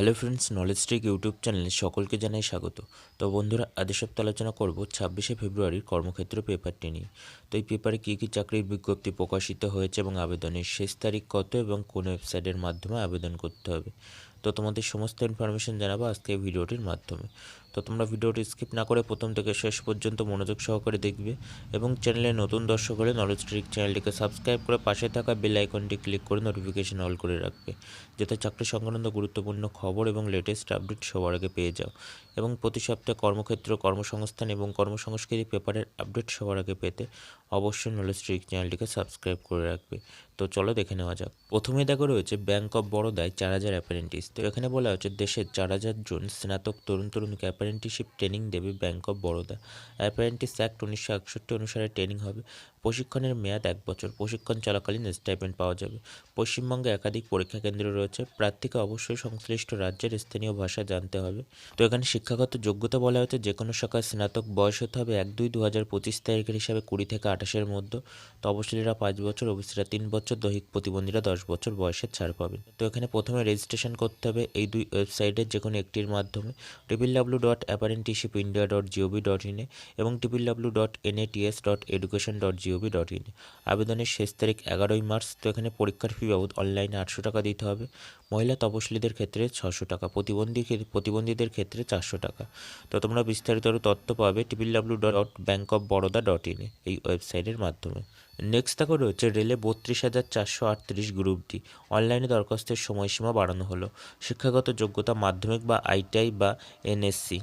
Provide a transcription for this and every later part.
Hello friends knowledge tech YouTube চ্যানেলে সকলকে জানাই স্বাগত। তো বন্ধুরা আজ সপ্তাহে আলোচনা করব ছাব্বিশে ফেব্রুয়ারির কর্মক্ষেত্র পেপারটি নিয়ে। তো এই পেপারে কী কী চাকরির বিজ্ঞপ্তি প্রকাশিত হয়েছে এবং আবেদনের শেষ তারিখ কত এবং কোন ওয়েবসাইটের মাধ্যমে আবেদন করতে হবে? তো তোমাদের সমস্ত ইনফরমেশন জানাব আজকে ভিডিওটির মাধ্যমে। তো তোমরা ভিডিওটি স্কিপ না করে প্রথম থেকে শেষ পর্যন্ত মনোযোগ সহকারে দেখবে এবং চ্যানেলে নতুন দর্শক হলে নলেজ ট্রিক চ্যানেলটিকে সাবস্ক্রাইব করে পাশে থাকা বেল আইকনটি ক্লিক করে নোটিফিকেশন অল করে রাখবে, যাতে চাকরি সংক্রান্ত গুরুত্বপূর্ণ খবর এবং লেটেস্ট আপডেট সবার আগে পেয়ে যাও। এবং প্রতি সপ্তাহে কর্মক্ষেত্র, কর্মসংস্থান এবং কর্মসংস্কৃতি পেপারের আপডেট সবার আগে পেতে অবশ্যই নলেজ ট্রিক চ্যানেলটিকে সাবস্ক্রাইব করে রাখবে। তো চলো দেখে নেওয়া যাক। প্রথমে দেখো রয়েছে ব্যাংক অফ বরোদায় চার হাজার অ্যাপারেন্টিস তো এখানে বলা হচ্ছে দেশের চার হাজার জন স্নাতক, তরুণ তরুণ তরুণীকে অ্যাপারেন্টিসশিপ ট্রেনিং দেবে bank of Baroda apprentice act উনিশশো একষট্টি অনুসারে ট্রেনিং হবে। প্রশিক্ষণের মেয়াদ এক বছর। প্রশিক্ষণ চলাকালীন স্টাইপেন্ড পাওয়া যাবে। পশ্চিমবঙ্গে একাধিক পরীক্ষা কেন্দ্র রয়েছে। প্রার্থীকে অবশ্যই সংশ্লিষ্ট রাজ্যের স্থানীয় ভাষা জানতে হবে। তো এখানে শিক্ষাগত যোগ্যতা বলা হচ্ছে যে কোনো শাখায় স্নাতক বয়স হতে হবে এক দুই দু হাজার পঁচিশ তারিখের হিসাবে কুড়ি থেকে আঠাশের মধ্যে। তপশিলীরা পাঁচ বছর, ওবিসিরা তিন বছর, দৈহিক প্রতিবন্ধীরা দশ বছর বয়সের ছাড় পাবেন তো এখানে প্রথমে রেজিস্ট্রেশন করতে হবে এই দুই ওয়েবসাইটের যে কোনো একটির মাধ্যমে। Triple W dot apprenticeship India dot GOV dot ইনে এবং triple W dot NATS dot education dot GOV dot in আবেদনের শেষ তারিখ এগারোই মার্চ, তো এখানে পরীক্ষার ফি বাবদ অনলাইনে আটশো টাকা দিতে হবে। মহিলা তপশিলীদের ক্ষেত্রে ছশো টাকা, প্রতিবন্ধী প্রতিবন্ধীদের ক্ষেত্রে চারশো টাকা। তো তোমরা বিস্তারিত তথ্য পাবে triple W dot bank of Baroda dot ইনে এই ওয়েবসাইটের মাধ্যমে। নেক্সট দেখো রয়েছে রেলে বত্রিশ হাজার চারশো আটত্রিশ গ্রুপটি অনলাইনে দরখাস্তের সময়সীমা বাড়ানো হলো। শিক্ষাগত যোগ্যতা মাধ্যমিক বা আইটিআই বা এনএসসি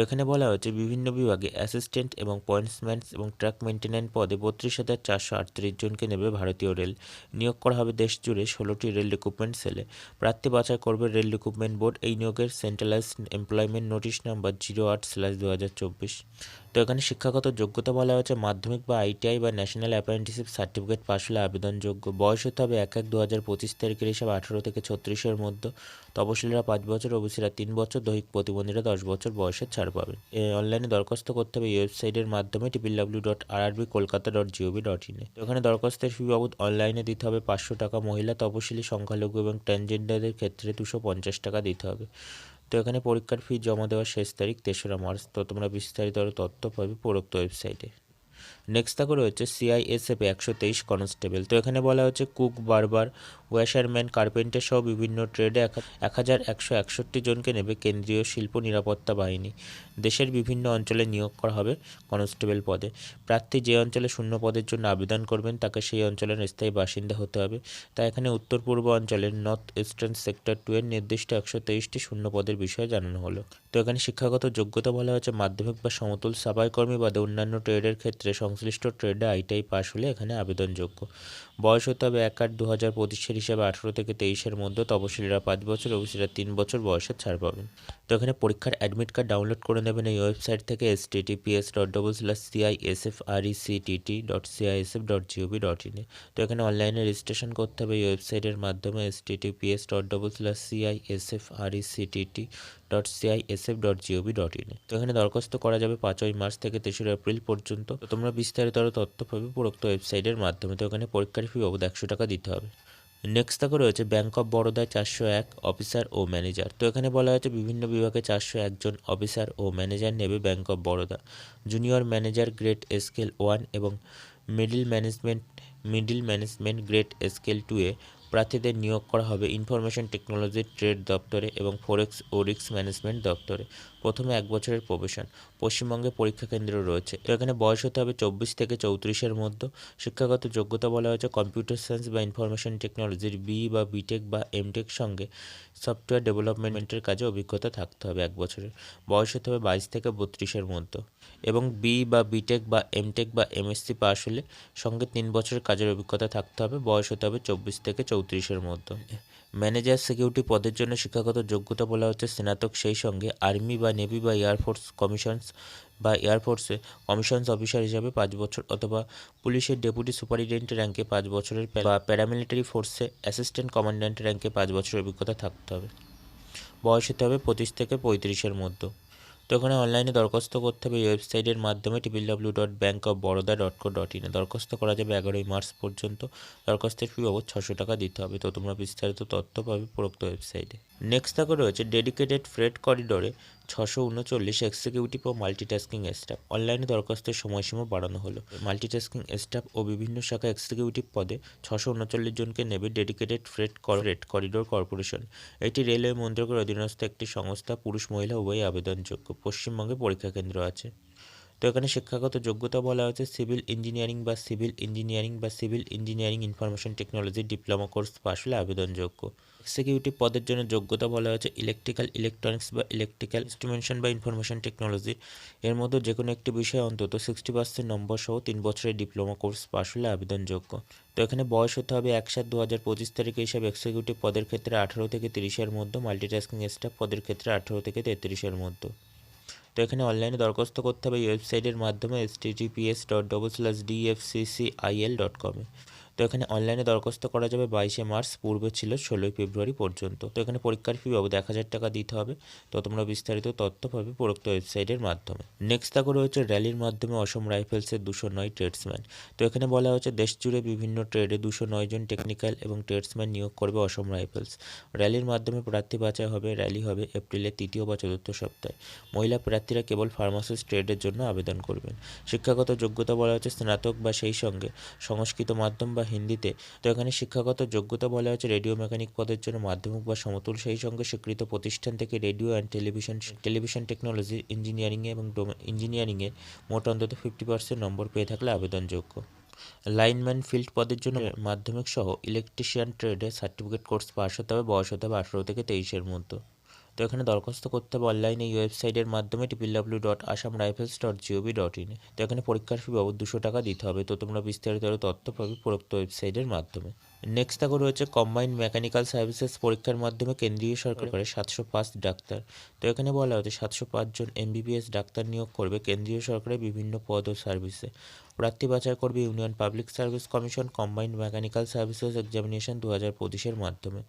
এখানে বলা হয়েছে বিভিন্ন বিভাগে অ্যাসিস্ট্যান্ট এবং পয়েন্টসম্যান এবং ট্রাক মেনটেন্যান্ট পদে বত্রিশ হাজার চারশো আটত্রিশ জনকে নেবে ভারতীয় রেল। নিয়োগ করা হবে দেশ জুড়ে ষোলোটি রেল রিক্রুটমেন্ট সেলে প্রার্থী বাছাই করবে রেল রিক্রুটমেন্ট বোর্ড এই নিয়োগের centralise employment notice number zero আট স্ল্যাশ দু হাজার চব্বিশ তো এখানে শিক্ষাগত যোগ্যতা বলা হয়েছে, মাধ্যমিক বা আইটিআই বা ন্যাশনাল অ্যাপ্রেন্টিসশিপ সার্টিফিকেট পাশ হলে আবেদনযোগ্য। বয়স হতে হবে এক এক দু হাজার পঁচিশ তারিখের হিসাবে, আঠারো থেকে ছত্রিশের মধ্যে। তপশিলীরা পাঁচ বছর, ওবিসিরা তিন বছর, দৈহিক প্রতিবন্ধীরা দশ বছর বয়সের ছাড় পাবে। অনলাইনে দরখাস্ত করতে হবে ওয়েবসাইটের মাধ্যমে triple W dot RRB Kolkata dot GOV dot ইনে এখানে দরখাস্তের ফি বাবদ অনলাইনে দিতে হবে পাঁচশো টাকা মহিলা তপশিলি, সংখ্যালঘু এবং ট্রান্সজেন্ডারদের ক্ষেত্রে দুশো পঞ্চাশ টাকা দিতে হবে। তো এখানে পরীক্ষার ফি জমা দেওয়ার শেষ তারিখ তেসরা মার্চ। তো তোমরা বিস্তারিত আরও তথ্য পাবে উপরোক্ত ওয়েবসাইটে নেক্সট থাকে রয়েছে সিআইএসএফ একশো তেইশ কনস্টেবল তো এখানে বলা হচ্ছে কুক বারবার ওয়াশারম্যান কার্পেন্টার সহ বিভিন্ন ট্রেডে এক হাজার একশো একষট্টি জনকে নেবে কেন্দ্রীয় শিল্প নিরাপত্তা বাহিনী। দেশের বিভিন্ন অঞ্চলে নিয়োগ করা হবে কনস্টেবল পদে। প্রার্থী যে অঞ্চলে শূন্য পদের জন্য আবেদন করবেন, তাকে সেই অঞ্চলের স্থায়ী বাসিন্দা হতে হবে। তাই এখানে উত্তর পূর্ব অঞ্চলের নর্থ ইস্টার্ন সেক্টর টু এর নির্দিষ্ট একশো তেইশটি শূন্য পদের বিষয়ে জানানো হলো। তো এখানে শিক্ষাগত যোগ্যতা বলা হয়েছে, মাধ্যমিক বা সমতুল সাফাই কর্মী বাদে অন্যান্য ট্রেডের ক্ষেত্রে সংশ্লিষ্ট ট্রেডে আইটাই পাশ হলে এখানে আবেদনযোগ্য। বয়স হতে হবে এক আট দু হাজার পঁচিশের হিসাবে আঠেরো থেকে তেইশের মধ্যে তপশিলীরা পাঁচ বছর ওবিসিরা তিন বছর বয়সে ছাড় পাবেন। তো এখানে পরীক্ষার অ্যাডমিট কার্ড ডাউনলোড করে নেবেন এই ওয়েবসাইট থেকে S T TPS dot double slash CISF R E C T T dot dot GOV dot ইনে তো এখানে অনলাইনে রেজিস্ট্রেশন করতে হবে এই ওয়েবসাইটের মাধ্যমে S T TPS dot double slash T T dot CISF dot GOV dot ইনে তো এখানে দরখাস্ত করা যাবে পাঁচই মার্চ থেকে তেসরা এপ্রিল পর্যন্ত। তো তোমরা বিস্তারিত আরও তথ্য পাবে উপরোক্ত ওয়েবসাইটের মাধ্যমে। তো এখানে পরীক্ষার ফি বাবদ একশো টাকা দিতে হবে। নেক্সট তাকে রয়েছে ব্যাঙ্ক অফ বরোদায় চারশো এক অফিসার ও ম্যানেজার তো এখানে বলা হয়েছে বিভিন্ন বিভাগে চারশো একজন অফিসার ও ম্যানেজার নেবে bank of Baroda junior manager grade scale one এবং middle management middle management grade scale two এ প্রার্থীদের নিয়োগ করা হবে ইনফরমেশন টেকনোলজি ট্রেড দপ্তরে এবং ফরেক্স ও রিক্স ম্যানেজমেন্ট দপ্তরে। প্রথমে এক বছরের প্রবেশন। পশ্চিমবঙ্গে পরীক্ষা কেন্দ্র রয়েছে। এখানে বয়স হতে হবে চব্বিশ থেকে চৌত্রিশের মধ্যে। শিক্ষাগত যোগ্যতা বলা হয়েছে কম্পিউটার সায়েন্স বা ইনফরমেশন টেকনোলজির বি বা বিটেক বা এমটেক সঙ্গে। সফটওয়্যার ডেভেলপমেন্টের কাজে অভিজ্ঞতা থাকতে হবে এক বছরের। বয়স হতে হবে বাইশ থেকে বত্রিশের মধ্যে। এবং বি বা বিটেক বা এমটেক বা এমএসসি পাশ হলে সঙ্গে তিন বছরের কাজের অভিজ্ঞতা থাকতে হবে। বয়স হতে হবে চব্বিশ থেকে চৌত্রিশের মধ্যে ম্যানেজার সিকিউরিটি পদের জন্য শিক্ষাগত যোগ্যতা বলা হচ্ছে স্নাতক, সেই সঙ্গে আর্মি বা নেভি বা এয়ারফোর্স কমিশনস বা এয়ারফোর্সে কমিশনস অফিসার হিসাবে পাঁচ বছর অথবা পুলিশের ডেপুটি সুপারিনটেন্ডেন্ট র্যাঙ্কে পাঁচ বছরের বা প্যারামিলিটারি ফোর্সে অ্যাসিস্ট্যান্ট কমান্ড্যান্ট র্যাঙ্কে পাঁচ বছরের অভিজ্ঞতা থাকতে হবে। বয়স হতে হবে পঁচিশ থেকে পঁয়ত্রিশের মধ্যে। তো ওখানে অনলাইনে দরখাস্ত করতে হবে ওয়েবসাইটের মাধ্যমে triple W dot bank of Baroda dot co dot ইনে দরখাস্ত করা যাবে। এগারোই মার্চ পর্যন্ত দরখাস্তের ফি বাবদ ছশো টাকা দিতে হবে। তো তোমরা বিস্তারিত তথ্য পাবে প্রোক্ত ওয়েবসাইটে। নেক্সট থাকে রয়েছে ডেডিকেটেড ফ্রেড করিডোরে ছশো উনচল্লিশ এক্সিকিউটিভ ও মাল্টিটাস্কিং স্টাফ অনলাইনে দরখাস্তের সময়সীমা বাড়ানো হলো। মাল্টিটাস্কিং স্টাফ ও বিভিন্ন শাখা এক্সিকিউটিভ পদে ছশো উনচল্লিশ জনকে নেবে dedicated freight freight corridor corporation এটি রেলওয়ে মন্ত্রকের অধীনস্থ একটি সংস্থা। পুরুষ, মহিলা, উভয়ই আবেদনযোগ্য। পশ্চিমবঙ্গে পরীক্ষা কেন্দ্র আছে। তো এখানে শিক্ষাগত যোগ্যতা বলা হয়েছে, সিভিল ইঞ্জিনিয়ারিং বা সিভিল ইঞ্জিনিয়ারিং বা civil engineering information technology diploma course pass হলে আবেদনযোগ্য। এক্সিকিউটিভ পদের জন্য যোগ্যতা বলা হয়েছে ইলেকট্রিক্যাল ইলেকট্রনিক্স বা ইলেকট্রিক্যাল ইনস্ট্রুমেন্টেশন বা ইনফরমেশন টেকনোলজি এর মধ্যে যে কোনো একটি বিষয়ে অন্তত সিক্সটি পার্সেন্ট নম্বর সহ তিন বছরের ডিপ্লোমা কোর্স পাশ হলে আবেদনযোগ্য। তো এখানে বয়স হতে হবে এক সাত দু হাজার পঁচিশ তারিখে হিসাবে এক্সিকিউটিভ পদের ক্ষেত্রে আঠারো থেকে তিরিশের মধ্যে মাল্টিটাস্কিং স্টাফ পদের ক্ষেত্রে আঠারো থেকে তেত্রিশের মধ্যে। তো এখানে অনলাইনে দরখাস্ত করতে হবে এই ওয়েবসাইটের মাধ্যমে S TTPS dot double slash DFCCIL dot কমে তো এখানে অনলাইনে দরখাস্ত করা যাবে বাইশে মার্চ, পূর্বে ছিল ষোলোই ফেব্রুয়ারি পর্যন্ত। তো এখানে পরীক্ষার ফি বাবদ এক হাজার টাকা দিতে হবে। তো তোমরা বিস্তারিত তথ্য পাবে উপরোক্ত ওয়েবসাইটের মাধ্যমে। নেক্সট থাকো রয়েছে র্যালির মাধ্যমে অসম রাইফেলসের দুশো নয় ট্রেডসম্যান তো এখানে বলা হচ্ছে দেশ জুড়ে বিভিন্ন ট্রেডে দুশো নয় জন টেকনিক্যাল এবং ট্রেডসম্যান নিয়োগ করবে অসম রাইফেলস র্যালির মাধ্যমে প্রার্থী বাছাই হবে র্যালি হবে এপ্রিলের তৃতীয় বা চতুর্থ সপ্তাহে। মহিলা প্রার্থীরা কেবল ফার্মাসিস্ট ট্রেডের জন্য আবেদন করবেন। শিক্ষাগত যোগ্যতা বলা হচ্ছে স্নাতক বা সেই সঙ্গে সংস্কৃত মাধ্যম বা হিন্দিতে। তো এখানে শিক্ষাগত যোগ্যতা বলা হয়েছে রেডিও মেকানিক পদের জন্য মাধ্যমিক বা সমতুল। সেই সঙ্গে স্বীকৃত প্রতিষ্ঠান থেকে radio and television television technology ইঞ্জিনিয়ারিংয়ে এবং ইঞ্জিনিয়ারিংয়ে মোট অন্তত ফিফটি পার্সেন্ট নম্বর পেয়ে থাকলে আবেদনযোগ্য। লাইনম্যান ফিল্ড পদের জন্য মাধ্যমিক সহ ইলেকট্রিশিয়ান ট্রেডে সার্টিফিকেট কোর্স পাস হতে হবে, বয়স হতে হবে আঠেরো থেকে তেইশের মধ্যে তো এখানে দরখাস্ত করতে হবে অনলাইনে এই ওয়েবসাইটের মাধ্যমে triple W dot Assam Rifles dot GOV dot in তো এখানে পরীক্ষার ফি বাবদ দুশো টাকা দিতে হবে। তো তোমরা বিস্তারিত তথ্য পাবে প্রোক্ত ওয়েবসাইটের মাধ্যমে। নেক্সট থাকো রয়েছে কম্বাইন্ড মেকানিক্যাল সার্ভিসেস পরীক্ষার মাধ্যমে কেন্দ্রীয় সরকার করে সাতশো পাঁচ ডাক্তার। তো এখানে বলা হচ্ছে সাতশো পাঁচজন এমবিবিএস ডাক্তার নিয়োগ করবে কেন্দ্রীয় সরকারের বিভিন্ন পদ ও সার্ভিসে প্রার্থী বাছাই করবে Union Public Service Commission Combined Mechanical Services Examination দু হাজার পঁচিশের মাধ্যমে।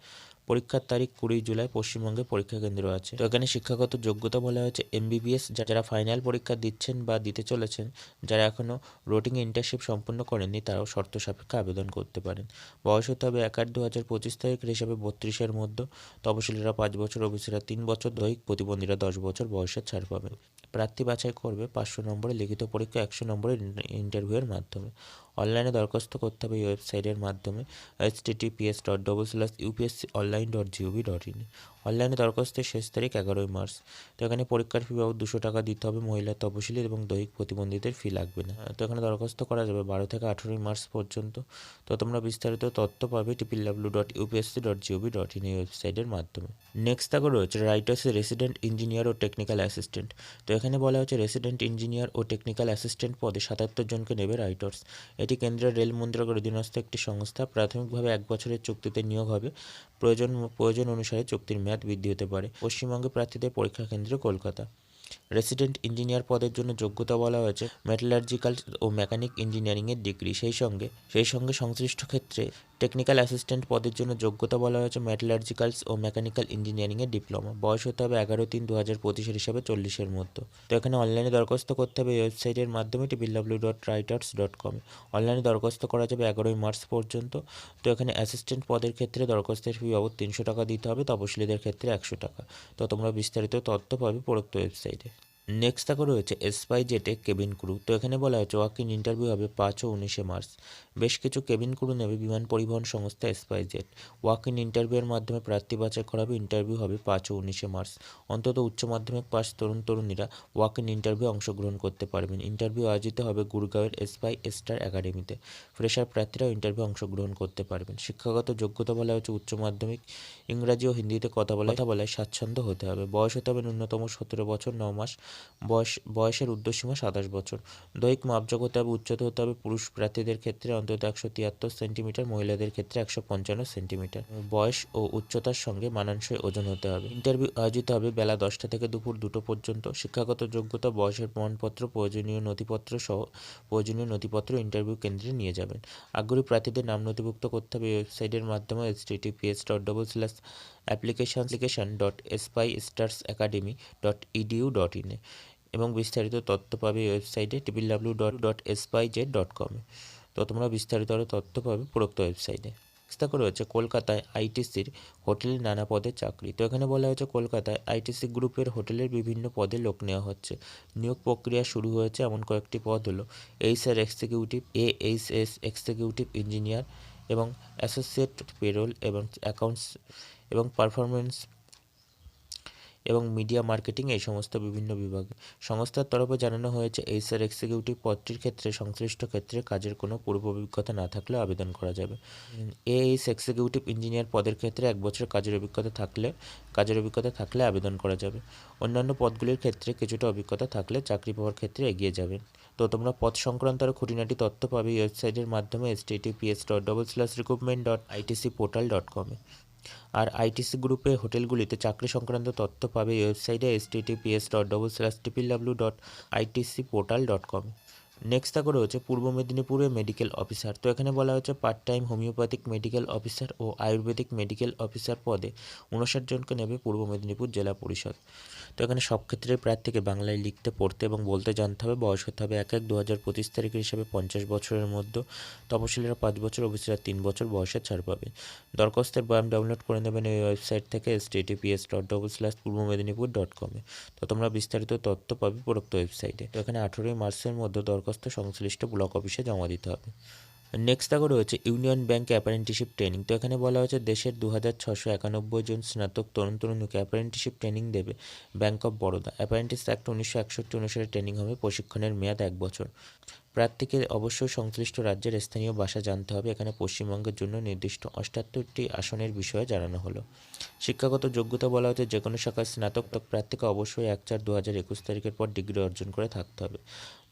পরীক্ষার তারিখ কুড়ি জুলাই পশ্চিমবঙ্গে পরীক্ষা কেন্দ্র আছে। তো এখানে শিক্ষাগত যোগ্যতা বলা হয়েছে এমবিবিএস যারা ফাইনাল পরীক্ষা দিচ্ছেন বা দিতে চলেছেন যারা এখনও রোটিং ইন্টার্নশিপ সম্পন্ন করেননি তারাও শর্ত সাপেক্ষে আবেদন করতে পারেন। বয়স হতে হবে এক আট দু হাজার পঁচিশ তারিখের হিসাবে বত্রিশের মধ্যে। তপশিলীরা পাঁচ বছর, ওবিসিরা তিন বছর, দৈহিক প্রতিবন্ধীরা দশ বছর বয়সের ছাড় পাবেন। প্রার্থী বাছাই করবে পাঁচশো নম্বরে লিখিত পরীক্ষা একশো নম্বরের ইন্টারভিউয়ের মাধ্যমে। অনলাইনে দরখাস্ত করতে হবে এই ওয়েবসাইটের মাধ্যমে HTTPS dot double slash UPSC online dot GOV dot in অনলাইনে দরখাস্তের শেষ তারিখ এগারোই মার্চ। তো এখানে পরীক্ষার ফি বাবদ দুশো টাকা দিতে হবে, মহিলা তপশিলি এবং দৈহিক প্রতিবন্ধীদের ফি লাগবে না। তো এখানে দরখাস্ত করা যাবে বারো থেকে আঠেরোই মার্চ পর্যন্ত। তো তোমরা বিস্তারিত তথ্য পাবে triple W dot UPSC dot GOV dot in এই ওয়েবসাইটের মাধ্যমে। নেক্সট থাকো রয়েছে রাইটার্স রেসিডেন্ট ইঞ্জিনিয়ার ও টেকনিক্যাল অ্যাসিস্ট্যান্ট তো এখানে বলা হচ্ছে রেসিডেন্ট ইঞ্জিনিয়ার ও টেকনিক্যাল অ্যাসিস্ট্যান্ট পদে সাতাত্তর জনকে নেবে রাইটার্স এটি কেন্দ্রীয় রেল মন্ত্রকের অধীনস্থ একটি সংস্থা, প্রাথমিকভাবে এক বছরের চুক্তিতে নিয়োগ হবে। প্রয়োজন প্রয়োজন অনুসারে চুক্তির মেয়াদ বৃদ্ধি হতে পারে। পশ্চিমবঙ্গে প্রার্থীদের পরীক্ষা কেন্দ্র কলকাতা। রেসিডেন্ট ইঞ্জিনিয়ার পদের জন্য যোগ্যতা বলা হয়েছে মেটালার্জিক্যাল ও মেকানিক ইঞ্জিনিয়ারিংয়ের ডিগ্রি। সেই সঙ্গে সেই সঙ্গে সংশ্লিষ্ট ক্ষেত্রে টেকনিক্যাল অ্যাসিস্ট্যান্ট পদের জন্য যোগ্যতা বলা হয়েছে মেটালার্জিক্যালস ও মেকানিক্যাল ইঞ্জিনিয়ারিংয়ের ডিপ্লোমা বয়স হতে হবে এগারো তিন দু হাজার পঁচিশের হিসাবে চল্লিশের মধ্যে। তো এখানে অনলাইনে দরখাস্ত করতে হবে। ওয়েবসাইটের মাধ্যমে triple W dot RITES dot com অনলাইনে দরখাস্ত করা যাবে এগারোই মার্চ পর্যন্ত। তো এখানে অ্যাসিস্ট্যান্ট পদের ক্ষেত্রে দরখাস্তের ফি বাবদ তিনশো টাকা দিতে হবে। তপশিলীদের ক্ষেত্রে একশো টাকা। তো তোমরা বিস্তারিত তথ্য পাবে প্রোক্ত ওয়েবসাইটে নেক্সট থাকা রয়েছে এসপাই জেটে কেবিন ক্রু তো এখানে বলা হয়েছে, ওয়াক ইন ইন্টারভিউ হবে পাঁচ ও উনিশে মার্চ। বেশ কিছু কেবিন ক্রু নেবে, বিমান পরিবহন সংস্থা এসপাই জেট ওয়াক ইন ইন্টারভিউয়ের মাধ্যমে প্রার্থী বাছাই করা হবে ইন্টারভিউ হবে পাঁচ ও উনিশে মার্চ। অন্তত উচ্চ মাধ্যমিক পাস তরুণ তরুণীরা ওয়াক ইন ইন্টারভিউ অংশগ্রহণ করতে পারবেন। ইন্টারভিউ আয়োজিত হবে গুরগাঁওয়ের এসপাই স্টার একাডেমিতে ফ্রেশার প্রার্থীরাও ইন্টারভিউ অংশগ্রহণ করতে পারবেন। শিক্ষাগত যোগ্যতা বলা হচ্ছে উচ্চ মাধ্যমিক, ইংরাজি ও হিন্দিতে কথা বলা কথা বলায় স্বাচ্ছন্দ্য হতে হবে। বয়স হতে হবে ন্যূনতম সতেরো বছর ন মাস বয়স, বয়সের ঊর্ধ্বসীমা সাতাশ বছর। দৈহিক মাপযোগ হতে হবে, উচ্চতা হতে হবে, পুরুষ প্রার্থীদের ক্ষেত্রে অন্তত একশো তিয়াত্তর সেন্টিমিটার, মহিলাদের ক্ষেত্রে একশো পঞ্চান্ন সেন্টিমিটার। বয়স ও উচ্চতার সঙ্গে মানানসই ওজন হতে হবে। ইন্টারভিউ আয়োজিত হবে বেলা দশটা থেকে দুপুর দুটো পর্যন্ত। শিক্ষাগত যোগ্যতা, বয়সের প্রমাণপত্র, প্রয়োজনীয় নথিপত্র সহ প্রয়োজনীয় নথিপত্র ইন্টারভিউ কেন্দ্রে নিয়ে যাবেন। আগ্রহী প্রার্থীদের নাম নথিভুক্ত করতে হবে। ওয়েবসাইটের মাধ্যমে S dot double slash application application dot Aspire Stars academy dot edu dot ইনে এবং বিস্তারিত তথ্য পাবে ওয়েবসাইটে triple W dot dot Aspire Z dot কমে তো তোমরা বিস্তারিত আরও তথ্য পাবে উপরোক্ত ওয়েবসাইটে চেষ্টা করে হচ্ছে কলকাতায় আইটিসির হোটেলে নানা পদে চাকরি। তো এখানে বলা হয়েছে কলকাতায় আইটিসি গ্রুপের হোটেলের বিভিন্ন পদে লোক নেওয়া হচ্ছে। নিয়োগ প্রক্রিয়া শুরু হয়েছে এমন কয়েকটি পদ হলো H R executive, A H S executive engineer এবং অ্যাসোসিয়েট পেরোল এবং অ্যাকাউন্টস এবং পারফরমেন্স এবং মিডিয়া মার্কেটিং এই সমস্ত বিভিন্ন বিভাগে। সংস্থার তরফে জানানো হয়েছে এইচআর এক্সিকিউটিভ পদটির ক্ষেত্রে, সংশ্লিষ্ট ক্ষেত্রে কাজের কোনো পূর্ব অভিজ্ঞতা না থাকলে আবেদন করা যাবে। এইচ এক্সিকিউটিভ ইঞ্জিনিয়ার পদের ক্ষেত্রে এক বছর কাজের অভিজ্ঞতা থাকলে, কাজের অভিজ্ঞতা থাকলে আবেদন করা যাবে। অন্যান্য পদগুলির ক্ষেত্রে কিছুটা অভিজ্ঞতা থাকলে চাকরি পাওয়ার ক্ষেত্রে এগিয়ে যাবেন তো তোমরা পদ সংক্রান্ত আরও খুঁটিনাটি তথ্য পাবে ওয়েবসাইটের মাধ্যমে HTTPS dot double slash recruitment dot ITC portal dot কমে আর আইটিসি গ্রুপের হোটেলগুলিতে চাকরি সংক্রান্ত তথ্য পাবে ওয়েবসাইটে HTTPS dot double slash triple W dot ITC portal dot com next থাকো রয়েছে পূর্ব মেদিনীপুরে মেডিকেল অফিসার তো এখানে বলা হচ্ছে part time homeopathic medical officer ও আয়ুর্বেদিক মেডিকেল অফিসার পদে উনষাট জনকে নেবে পূর্ব মেদিনীপুর জেলা পরিষদ। তো এখানে সব ক্ষেত্রে প্রার্থীকে বাংলায় লিখতে, পড়তে এবং বলতে জানতে হবে, বয়স হতে হবে এক এক দু হাজার পঁচিশ তারিখের হিসাবে পঞ্চাশ বছরের মধ্যে। তপশিলীরা পাঁচ বছর ওবিসিরা তিন বছর বয়সের ছাড় পাবে। দরখাস্তের বয়ান ডাউনলোড করে নেবেন এই ওয়েবসাইট থেকে HTTPS dot double slash Purba Medinipur dot কমে তো তোমরা বিস্তারিত তথ্য পাবে উপরোক্ত ওয়েবসাইটে। তো এখানে আঠেরোই মার্চের মধ্যে দরখাস্ত সংশ্লিষ্ট ব্লক অফিসে জমা দিতে হবে। নেক্সট দেখো রয়েছে ইউনিয়ন ব্যাংক অ্যাপারেন্টিশিপ ট্রেনিং তো এখানে বলা হয়েছে দেশের দু হাজার ছশো একানব্বই জন স্নাতক তরুণ তরুণীকে অ্যাপারেন্টিশিপ ট্রেনিং দেবে bank of Baroda apprentice act উনিশশো একষট্টি অনুসারে ট্রেনিং হবে প্রশিক্ষণের মেয়াদ এক বছর। প্রার্থীকে অবশ্যই সংশ্লিষ্ট রাজ্যের স্থানীয় ভাষা জানতে হবে। এখানে পশ্চিমবঙ্গের জন্য নির্দিষ্ট অষ্টাত্তরটি আসনের বিষয়ে জানানো হলো। শিক্ষাগত যোগ্যতা বলা হচ্ছে যে কোনো শাখার স্নাতক প্রার্থীকে অবশ্যই এক চার দু হাজার একুশ তারিখের পর ডিগ্রি অর্জন করে থাকতে হবে।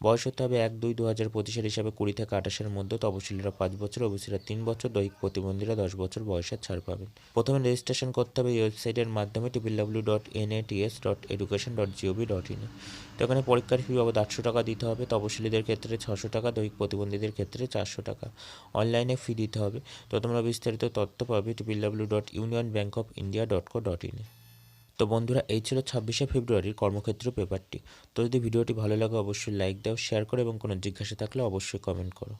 বয়স হতে হবে এক দুই দু হাজার পঁচিশের হিসাবে কুড়ি থেকে আঠাশের মধ্যে, তপশিলীরা পাঁচ বছর, ওবিসিরা তিন বছর, দৈহিক প্রতিবন্ধীরা দশ বছর বয়সের ছাড় পাবেন। প্রথমে রেজিস্ট্রেশন করতে হবে এই ওয়েবসাইটের মাধ্যমে triple W dot N A TS dot education dot GOV dot in তো এখানে পরীক্ষার ফি বাবদ আটশো টাকা দিতে হবে, তপশিলীদের ক্ষেত্রে ছশো টাকা, দৈহিক প্রতিবন্ধীদের ক্ষেত্রে চারশো টাকা। অনলাইনে ফি দিতে হবে। তো তোমরা বিস্তারিত তথ্য পাবে triple W dot Union Bank of India dot co dot ইনে তো বন্ধুরা, এই ছিল ছাব্বিশে ফেব্রুয়ারির কর্মক্ষেত্র পেপারটি। তো যদি ভিডিওটি ভালো লাগে, অবশ্যই লাইক দাও শেয়ার করো এবং কোনো জিজ্ঞাসা থাকলে অবশ্যই কমেন্ট করো।